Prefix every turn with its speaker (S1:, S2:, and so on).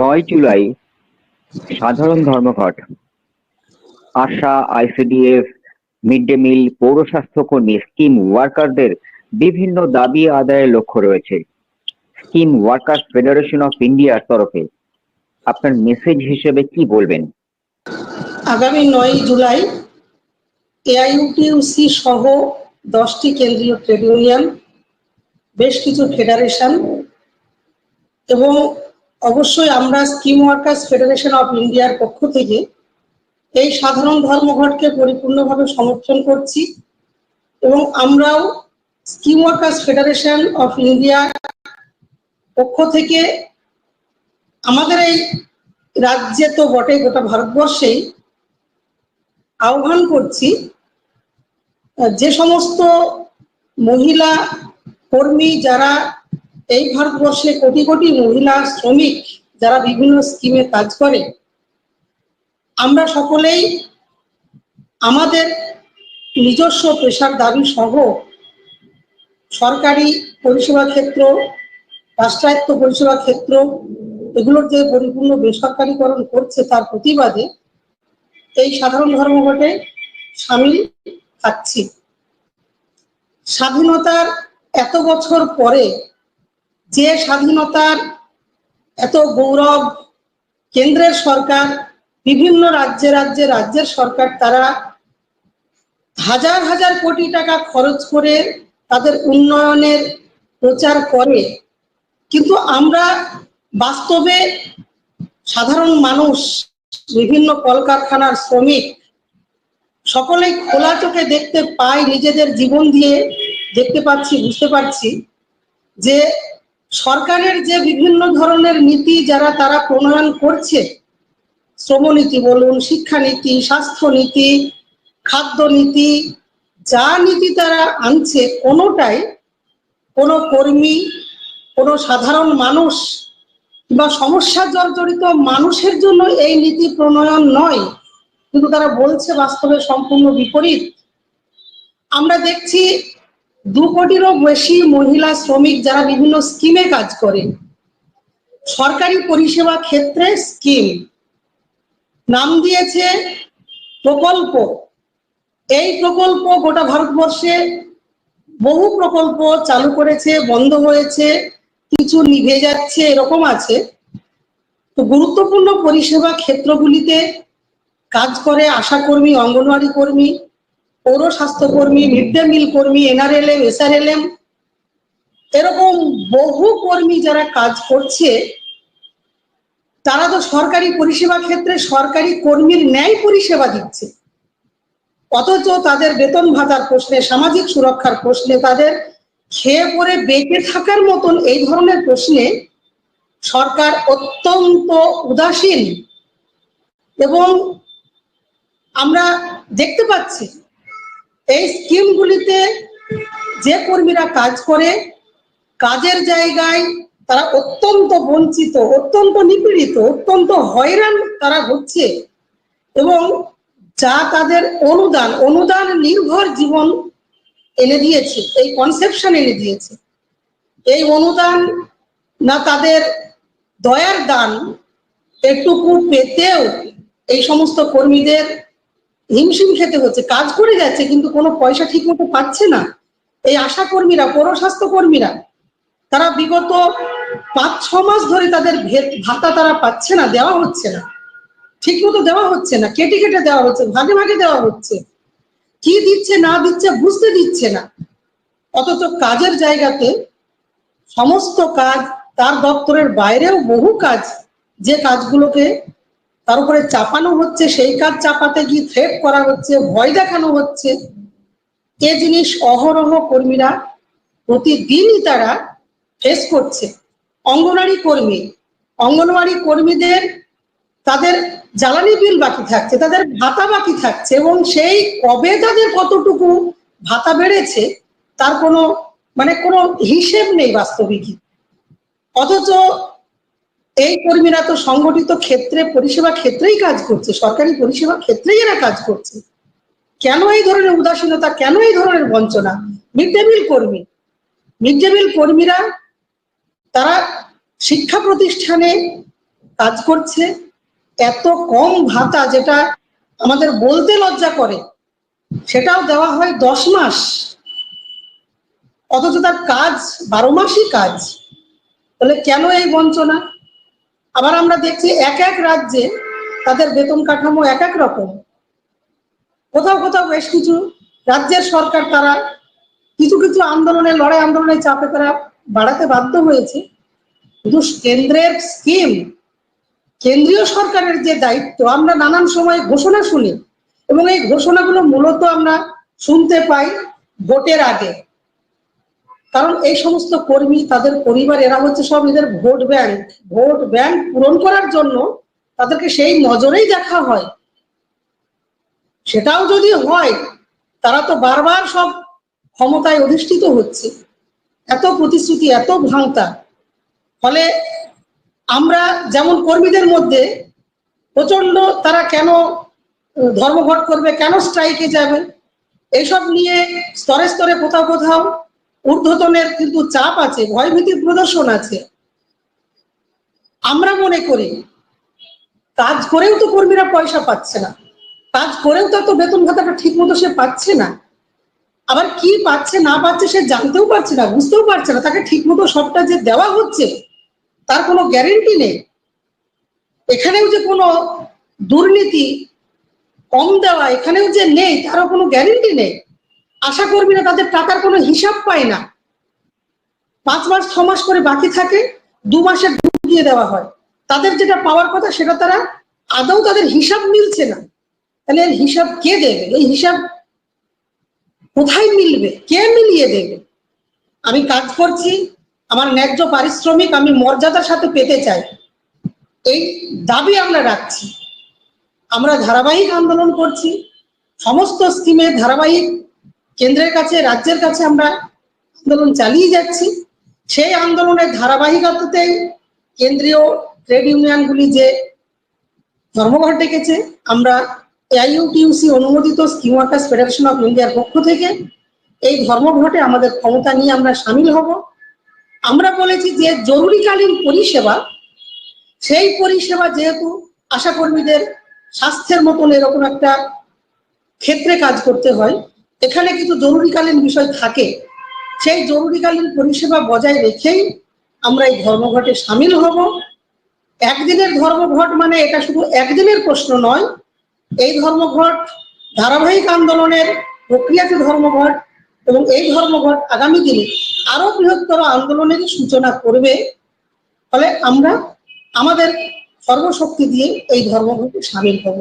S1: নয় জুলাই সাধারণ ধর্মঘট। আশা, আইসিডিএফ, মিড ডে মিল, পৌর স্বাস্থ্যকর্মী, স্কিম ওয়ার্কারদের বিভিন্ন দাবি আদায়ের লক্ষ্য রয়েছে। স্কিম ওয়ার্কার্স ফেডারেশন অফ ইন্ডিয়ার তরফে আপনার মেসেজ হিসেবে কি বলবেন?
S2: আগামী নয় জুলাই এআইইউটিউসি সহ দশটি কেন্দ্রীয় ট্রেড ইউনিয়ন বেশ কিছু ফেডারেশন এবং অবশ্যই আমরা স্কিম ওয়ার্কার্স ফেডারেশন অফ ইন্ডিয়ার পক্ষ থেকে এই সাধারণ ধর্মঘটকে পরিপূর্ণভাবে সমর্থন করছি এবং আমরাও স্কিম ওয়ার্কার্স ফেডারেশন অফ ইন্ডিয়ার পক্ষ থেকে আমাদের এই রাজ্যে তো বটে গোটা ভারতবর্ষেই আহ্বান করছি, যে সমস্ত মহিলা কর্মী যারা এই ভারতবর্ষে কোটি কোটি মহিলা, শ্রমিক যারা বিভিন্ন স্কিমে কাজ করে, আমরা সকলেই আমাদের নিজস্ব পেশার দাবি সহ সরকারি পরিষেবা ক্ষেত্র, রাষ্ট্রায়ত্ত পরিষেবা ক্ষেত্র, এগুলোর যে পরিপূর্ণ বেসরকারীকরণ করছে তার প্রতিবাদে এই সাধারণ ধর্মঘটে সামিল থাকছি। স্বাধীনতার এত বছর পরে যে স্বাধীনতার এত গৌরব কেন্দ্রের সরকার, বিভিন্ন রাজ্যে রাজ্যে রাজ্যের সরকার, তারা হাজার হাজার কোটি টাকা খরচ করে তাদের উন্নয়নের প্রচার করে। কিন্তু আমরা বাস্তবে সাধারণ মানুষ, বিভিন্ন কলকারখানার শ্রমিক, সকলেই খোলা চোখে দেখতে পাই, নিজেদের জীবন দিয়ে দেখতে পাচ্ছি, বুঝতে পারছি যে সরকারের যে বিভিন্ন ধরনের নীতি যারা তারা প্রণয়ন করছে, শ্রমনীতি বলুন, শিক্ষানীতি, স্বাস্থ্যনীতি খাদ্য নীতি যা নীতি তারা আনছে, কোনোটাই কোনো কর্মী, কোনো সাধারণ মানুষ বা সমস্যা জর্জরিত মানুষের জন্য এই নীতি প্রণয়ন নয়। কিন্তু তারা বলছে বাস্তবে সম্পূর্ণ বিপরীত। আমরা দেখছি দু কোটিরও বেশি মহিলা শ্রমিক যারা বিভিন্ন স্কিমে কাজ করে। সরকারি পরিষেবা ক্ষেত্রে স্কিম। নাম দিয়েছে প্রকল্প। এই প্রকল্প গোটা ভারতবর্ষে বহু প্রকল্প চালু করেছে, বন্ধ হয়েছে কিছু নিভে যাচ্ছে, এরকম আছে। তো গুরুত্বপূর্ণ পরিষেবা ক্ষেত্রগুলিতে কাজ করে আশাকর্মী, অঙ্গনওয়াড়ি কর্মী পৌর স্বাস্থ্যকর্মী মিড ডে মিল কর্মী, এনআরএলএম, এসআরএলএম, এরকম বহু কর্মী যারা কাজ করছে, তারা তো সরকারি পরিষেবা ক্ষেত্রে সরকারি কর্মীর ন্যায় পরিষেবা দিচ্ছে। অথচ তাদের বেতন ভাতার প্রশ্নে, সামাজিক সুরক্ষার প্রশ্নে, তাদের খেয়ে পরে বেঁচে থাকার মতন এই ধরনের প্রশ্নে সরকার অত্যন্ত উদাসীন। এবং আমরা দেখতে পাচ্ছি এই স্কিমগুলিতে যে কর্মীরা কাজ করে, কাজের জায়গায় তারা অত্যন্ত বঞ্চিত, অত্যন্ত নিপীড়িত, অত্যন্ত হয়রান তারা হচ্ছে এবং যা তাদের অনুদান অনুদান নির্ভর জীবন এনে দিয়েছে, এই কনসেপশন এনে দিয়েছে। এই অনুদান না তাদের দয়ার দান একটুকু পেতেও এই সমস্ত কর্মীদের হিমশিম খেতে হচ্ছে, কাজ করে যাচ্ছে, কিন্তু কোনো পয়সা ঠিক মতো পাচ্ছে না। এই আশা কর্মীরা পৌরস্বাস্থ্য কর্মীরা তারা বিগত পাঁচ, ছ মাস ধরে তাদের ভাতা তারা পাচ্ছে না, দেওয়া হচ্ছে না। ঠিক মতো দেওয়া হচ্ছে না, কেটে কেটে দেওয়া হচ্ছে, ভাগে ভাগে দেওয়া হচ্ছে। কি দিচ্ছে, না দিচ্ছে, বুঝতে দিচ্ছে না। অথচ কাজের জায়গাতে সমস্ত কাজ তার দপ্তরের বাইরেও বহু কাজ, যে কাজগুলোকে তার উপরে চাপানো হচ্ছে, সেই কাজ চাপাতে গিয়ে থ্রেট করা হচ্ছে, ভয় দেখানো হচ্ছে। এ জিনিস অহরহ কর্মীরা প্রতিদিনই তারা ফেস করছে। অঙ্গনারী কর্মী, অঙ্গনওয়াড়ি কর্মীদের তাদের জ্বালানি বিল বাকি থাকছে, তাদের ভাতা বাকি থাকছে এবং সেই কবে তাদের কতটুকু ভাতা বেড়েছে, তার কোনো মানে কোনো হিসেব নেই বাস্তবিকই। অথচ এই কর্মীরা তো সংগঠিত ক্ষেত্রে, পরিষেবা ক্ষেত্রেই কাজ করছে, সরকারি পরিষেবা ক্ষেত্রেই এরা কাজ করছে। কেন এই ধরনের উদাসীনতা, কেন এই ধরনের বঞ্চনা? মিড ডে মিল কর্মী। মিড ডে মিল কর্মীরা, তারা শিক্ষা প্রতিষ্ঠানে কাজ করছে, এত কম ভাতা যেটা আমাদের বলতে লজ্জা করে, সেটাও দেওয়া হয় দশ মাস। অথচ তার কাজ বারো মাসই কাজ। তাহলে কেন এই বঞ্চনা? আবার আমরা দেখছি এক এক রাজ্যে তাদের বেতন কাঠামো এক এক রকম। কোথাও কোথাও বেশ কিছু রাজ্যের সরকার তারা কিছু কিছু আন্দোলনে, লড়াই আন্দোলনের চাপে তারা বাড়াতে বাধ্য হয়েছে। কিন্তু কেন্দ্রের স্কিম কেন্দ্রীয় সরকারের যে দায়িত্ব, আমরা নানান সময় ঘোষণা শুনি এবং এই ঘোষণাগুলো মূলত আমরা শুনতে পাই ভোটের আগে। কারণ এই সমস্ত কর্মী, তাদের পরিবার, এরা হচ্ছে সব এদের ভোট ব্যাংক। ভোট ব্যাংক পূরণ করার জন্য তাদেরকে সেই নজরেই দেখা হয়। সেটাও যদি হয়, তারা তো বারবার সব ক্ষমতায় অধিষ্ঠিত হচ্ছে। এত প্রতিশ্রুতি, এত ভাঙতা। ফলে আমরা যেমন কর্মীদের মধ্যে প্রচণ্ড তারা কেন ধর্মঘট করবে, কেন স্ট্রাইকে যাবে, এইসব নিয়ে স্তরে স্তরে কোথাও কোথাও ঊর্ধ্বতনের কিন্তু চাপ আছে ভয়ভীতি প্রদর্শন আছে। আমরা মনে করি, কাজ করেও তো কর্মীরা পয়সা পাচ্ছে না। কাজ করেও তো এত বেতন ভাতাটা ঠিক মতো সে পাচ্ছে না। আবার কি পাচ্ছে, না পাচ্ছে সে জানতেও পারছে না, বুঝতেও পারছে না। তাকে ঠিক মতো সবটা যে দেওয়া হচ্ছে, তার কোনো গ্যারেন্টি নেই। এখানেও যে কোনো দুর্নীতি কম দেওয়া, এখানেও যে নেই, তারও কোনো গ্যারেন্টি নেই। আশা কর্মীরা তাদের টাকার কোনো হিসাব পায় না। পাঁচ মাস, ছ মাস করে বাকি থাকে, দু মাসের ঢুকিয়ে দেওয়া হয়। তাদের যেটা পাওয়ার কথা, সেটা তারা আদৌ তাদের হিসাব মিলছে না। তাহলে এর হিসাব কে দেবে? এই হিসাব কোথায় মিলবে? কে মিলিয়ে দেবে? আমি কাজ করছি, আমার ন্যায্য পারিশ্রমিক আমি মর্যাদার সাথে পেতে চাই। এই দাবি আমরা রাখছি। আমরা ধারাবাহিক আন্দোলন করছি, সমস্ত স্কিমে ধারাবাহিক কেন্দ্রের কাছে, রাজ্যের কাছে আমরা আন্দোলন চালিয়ে যাচ্ছি। সেই আন্দোলনের ধারাবাহিকতাতেই কেন্দ্রীয় ট্রেড ইউনিয়নগুলি যে ধর্মঘট ডেকেছে, আমরা এআইইউটিউসি অনুমোদিত স্কিম ওয়ার্কার্স ফেডারেশন অফ ইন্ডিয়ার পক্ষ থেকে এই ধর্মঘটে আমাদের ক্ষমতা নিয়ে আমরা সামিল হব। আমরা বলেছি যে জরুরিকালীন পরিষেবা, সেই পরিষেবা যেহেতু আশাকর্মীদের স্বাস্থ্যের মতন এরকম একটা ক্ষেত্রে কাজ করতে হয় এখানে কিছু জরুরিকালীন বিষয় থাকে। সেই জরুরিকালীন পরিষেবা বজায় রেখেই আমরা এই ধর্মঘটে সামিল হব। একদিনের ধর্মঘট মানে এটা শুধু একদিনের প্রশ্ন নয়, এই ধর্মঘট ধারাবাহিক আন্দোলনের প্রক্রিয়াতে ধর্মঘট এবং এই ধর্মঘট আগামী দিনে আরও বৃহত্তর আন্দোলনের সূচনা করবে। ফলে আমরা আমাদের সর্বশক্তি দিয়ে এই ধর্মঘটে সামিল হব।